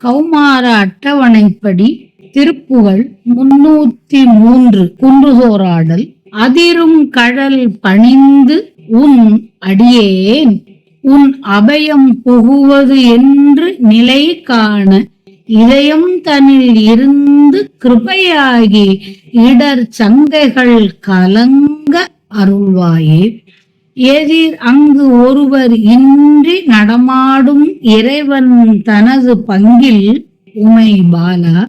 கௌமார அட்டவணைப்படி திருப்புகழ் முன்னூத்தி மூன்று குன்றுதோராடல் அதிரும் கடல் பணிந்து உன் அடியேன். உன் அபயம் புகுவது என்று நிலை காண இதயம் தனில் இருந்து கிருபையாகி இடர் சங்கைகள் கலங்க அருள்வாயே. எதிர் அங்கு ஒருவர் இன்றி நடமாடும் இறைவன் தனது பங்கில் உமை பாலா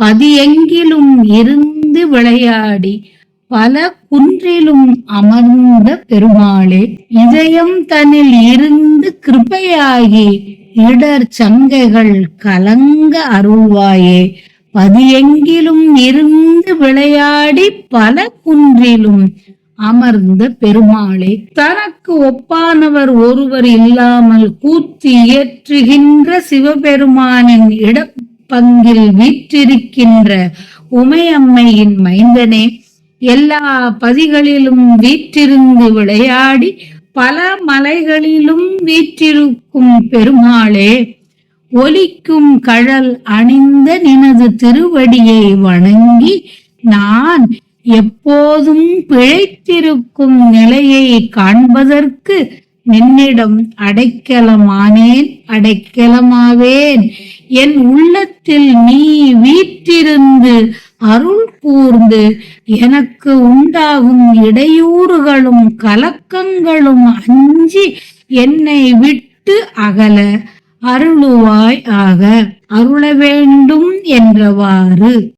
பதியெங்கிலும் இருந்து விளையாடி பல குன்றிலும் அமர்ந்த பெருமாளே இதயம் தன்னில் இருந்து கிருபையாகி இடர் சங்கைகள் கலங்க அருள்வாயே. பதியெங்கிலும் இருந்து விளையாடி பல குன்றிலும் அமர்ந்த பெருமாளே தனக்கு ஒப்பானவர் ஒருவர் இல்லாமல் கூத்தி இயற்றுகின்ற சிவபெருமானின் இடப்பங்கில் வீற்றிருக்கின்ற உமையம்மையின் மைந்தனே எல்லா பதிகளிலும் வீற்றிருந்து விளையாடி பல மலைகளிலும் வீற்றிருக்கும் பெருமாளே ஒலிக்கும் கழல் அணிந்த நினது திருவடியை வணங்கி நான் எப்போதும் பிழைத்திருக்கும் நிலையை காண்பதற்கு நின்னிடம் அடைக்கலமானேன் அடைக்கலமாவேன். என் உள்ளத்தில் நீ வீற்றிருந்து அருள் கூர்ந்து எனக்கு உண்டாகும் இடையூறுகளும் கலக்கங்களும் அஞ்சி என்னை விட்டு அகல அருளுவாய் ஆக. அருள வேண்டும் என்றவாறு.